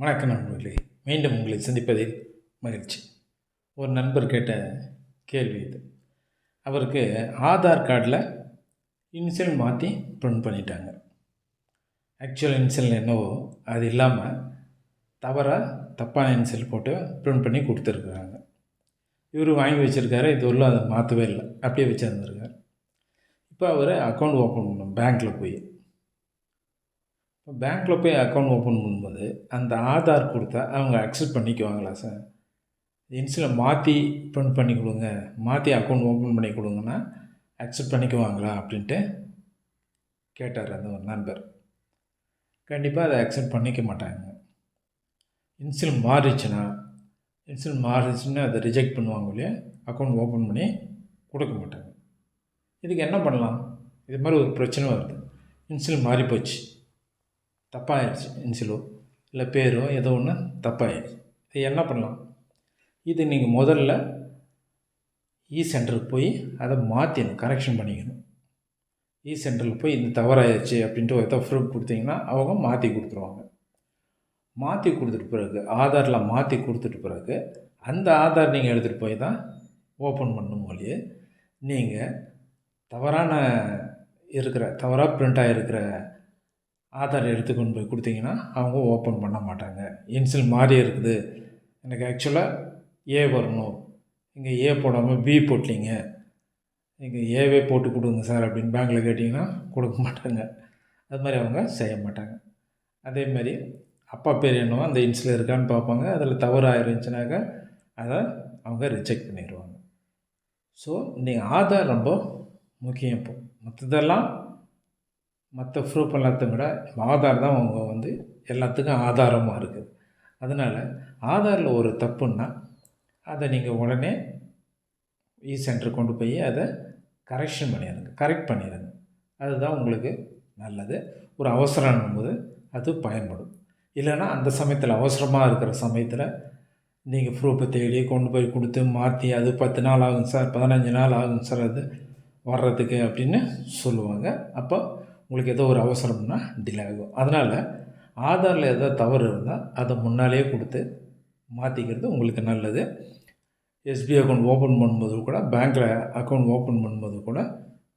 வணக்கம் நண்பர்களே. மீண்டும் உங்களை சந்திப்பதில் மகிழ்ச்சி. ஒரு நண்பர் கேட்ட கேள்வி இது. அவருக்கு ஆதார் கார்டில் இனிஷியல் மாற்றி பிரிண்ட் பண்ணிட்டாங்க. ஆக்சுவல் இனிஷியல் என்னவோ அது இல்லாமல் தவறாக தப்பான இனிஷியல் போட்டு பிரிண்ட் பண்ணி கொடுத்துருக்குறாங்க. இவர் வாங்கி வச்சுருக்காரு இது உள்ள அதை மாற்றவே இல்லை. அப்படியே வச்சுருந்துருக்கார். இப்போ அவர் அக்கௌண்ட் ஓப்பன் பண்ணணும் பேங்க்கில் போய். பேங்க்கில் போய் அக்கௌண்ட் ஓப்பன் பண்ணும்போது அந்த ஆதார் கொடுத்தா அவங்க அக்செப்ட் பண்ணிக்குவாங்களா சார் இன்சில் மாற்றி பிரிண்ட் பண்ணி கொடுங்க மாற்றி அக்கௌண்ட் ஓப்பன் பண்ணி கொடுங்கன்னா அக்செப்ட் பண்ணிக்குவாங்களா அப்படின்ட்டு கேட்டார் அந்த ஒரு நண்பர். கண்டிப்பாக அதை அக்செப்ட் பண்ணிக்க மாட்டாங்க. இன்சில் மாறிச்சுன்னா இன்சில் மாறிச்சுன்னா அதை ரிஜெக்ட் பண்ணுவாங்க இல்லையா? அக்கௌண்ட் ஓப்பன் பண்ணி கொடுக்க மாட்டாங்க. இதுக்கு என்ன பண்ணலாம்? இது மாதிரி ஒரு பிரச்சனை வருது. இன்சில் மாறி போச்சு தப்பாகிடுச்சு இன்சிலோ இல்லை பேரோ? ஏதோ ஒன்று தப்பாகிடுச்சு இது என்ன பண்ணலாம்? இது நீங்கள் முதல்ல e இ சென்டருக்கு போய் அதை மாற்றிடணும் கரெக்ஷன் பண்ணிக்கணும். E இ சென்டரில் போய் இந்த தவறாயிடுச்சு அப்படின்ட்டு ஏதோ ப்ரூஃப் கொடுத்தீங்கன்னா அவங்க மாற்றி கொடுத்துருவாங்க. மாற்றி கொடுத்துட்டு பிறகு ஆதாரில் மாற்றி கொடுத்துட்டு பிறகு அந்த ஆதார் நீங்கள் எடுத்துகிட்டு போய் தான் ஓப்பன் பண்ணும் மொழியே நீங்கள் தவறான இருக்கிற தவறாக பிரிண்ட் ஆகிருக்கிற ஆதார் எடுத்து கொண்டு போய் கொடுத்தீங்கன்னா அவங்க ஓப்பன் பண்ண மாட்டாங்க. இன்சில் மாறி இருக்குது. எனக்கு ஆக்சுவலாக ஏ வரணும். இங்கே ஏ போடாமல் பி போட்டீங்க. இங்கே ஏவே போட்டு கொடுங்க சார் அப்படின்னு பேங்க்கில் கேட்டிங்கன்னா கொடுக்க மாட்டாங்க. அது மாதிரி அவங்க செய்ய மாட்டாங்க. அதே மாதிரி அப்பா பேர் என்னவோ அந்த இன்சில் இருக்கான்னு பார்ப்பாங்க. அதில் தவறு இருந்துச்சுனாக்கா அதை அவங்க ரிஜெக்ட் பண்ணிடுவாங்க ஸோ நீங்கள் ஆதார் ரொம்ப முக்கியம் இப்போ மற்றதெல்லாம் மற்ற ப்ரூஃப் எல்லாத்தையும் விட ஆதார் தான் அவங்க வந்து எல்லாத்துக்கும் ஆதாரமாக இருக்குது. அதனால் ஆதாரில் ஒரு தப்புன்னா அதை நீங்கள் உடனே e இ சென்டர் கொண்டு போய் அதை கரெக்ஷன் பண்ணிடுங்க கரெக்ட் பண்ணிடுங்க. அதுதான் உங்களுக்கு நல்லது. ஒரு அவசரம் போது அது பயன்படும். இல்லைன்னா அந்த சமயத்தில் அவசரமாக இருக்கிற சமயத்தில் நீங்கள் ப்ரூஃபை தேடி கொண்டு போய் கொடுத்து மாற்றி அது பத்து நாள் ஆகும் சார் பதினஞ்சு நாள் ஆகும் சார் அது வர்றதுக்கு அப்படின்னு சொல்லுவாங்க. அப்போ உங்களுக்கு ஏதோ ஒரு அவசரம்னா டிலே ஆகும். அதனால் ஆதாரில் ஏதோ தவறு இருந்தால் அதை முன்னாலேயே கொடுத்து மாற்றிக்கிறது உங்களுக்கு நல்லது. எஸ்பி அக்கௌண்ட் ஓப்பன் பண்ணும்போது கூட பேங்க்கில் அக்கௌண்ட் ஓப்பன் பண்ணும்போது கூட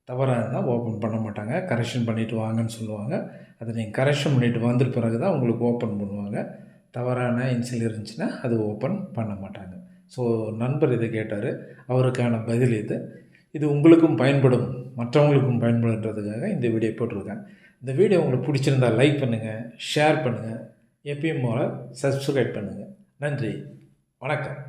தவறாக இருந்தால் ஓப்பன் பண்ண மாட்டாங்க. கரெக்ஷன் பண்ணிவிட்டு வாங்கன்னு சொல்லுவாங்க. அதை நீங்கள் கரெக்ஷன் பண்ணிவிட்டு வந்த பிறகு தான் உங்களுக்கு ஓப்பன் பண்ணுவாங்க. தவறான இன்சில் இருந்துச்சுன்னா அது ஓப்பன் பண்ண மாட்டாங்க. ஸோ நண்பர் இதை கேட்டார். அவருக்கான பதில் இது. இது உங்களுக்கும் பயன்படும் மற்றவங்களுக்கும் பயன்படுன்றதுக்காக இந்த வீடியோ போட்டிருக்கேன். இந்த வீடியோ உங்களுக்கு பிடிச்சிருந்தால் லைக் பண்ணுங்கள் ஷேர் பண்ணுங்கள் எப்பயும் போல் சப்ஸ்கிரைப் பண்ணுங்கள் நன்றி வணக்கம்.